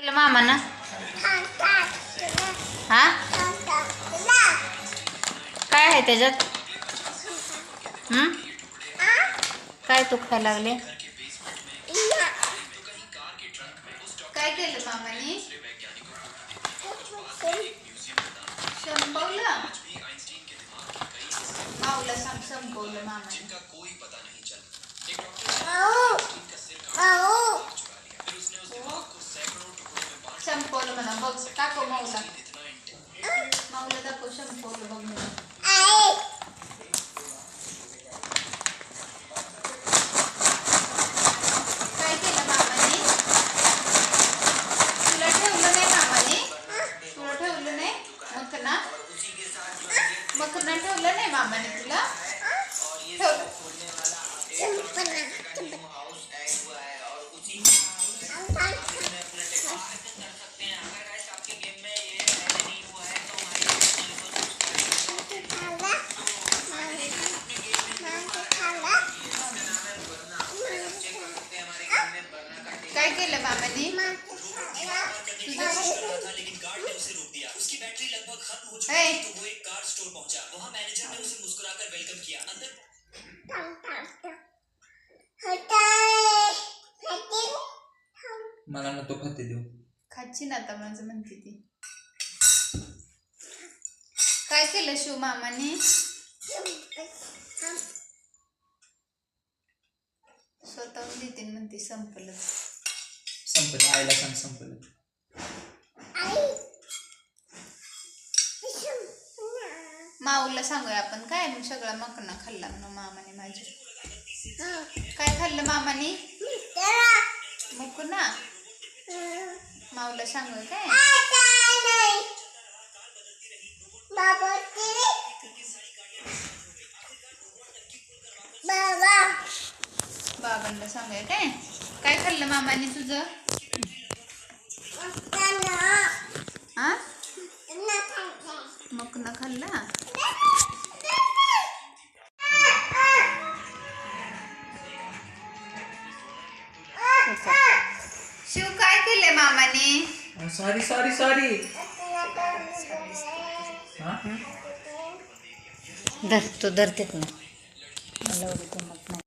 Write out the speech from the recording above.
केलं हा? काय आहे त्याच्यात? हम्म काय तू खायला लागले? काय केलं मामाने? संपवलं? माऊला सांग संपवलं मामाने. संपवलं म्हणा बघ टाकव माऊला. माऊला दाखव संपवलं बघ म्हणा. काय केलं मामाने? तुला ठेवलं नाही मामाने? तुला ठेवलं नाही? मकना मकना ठेवलं नाही मामाने तुला? ठेवलं केलं ए, मला नको खाते देऊ. खाची ना आता माझं म्हणते ती. काय केलं शिव मामाने? स्वतःहून देते म्हणते संपलं संपलं आईला सांग संपलं. माऊला सांगूया आपण काय मग सगळा मकना खाल्ला म्हणून मामाने माझी? काय खाल्लं मामाने? मकना माऊला सांगूया काय? बाबांना सांगूया काय? काय खाल्लं मामाने तुझं? खाल्ला शिव काय केलंय मामाने? Sorry sorry sorry. हा? धर तो धरतेत ना. मला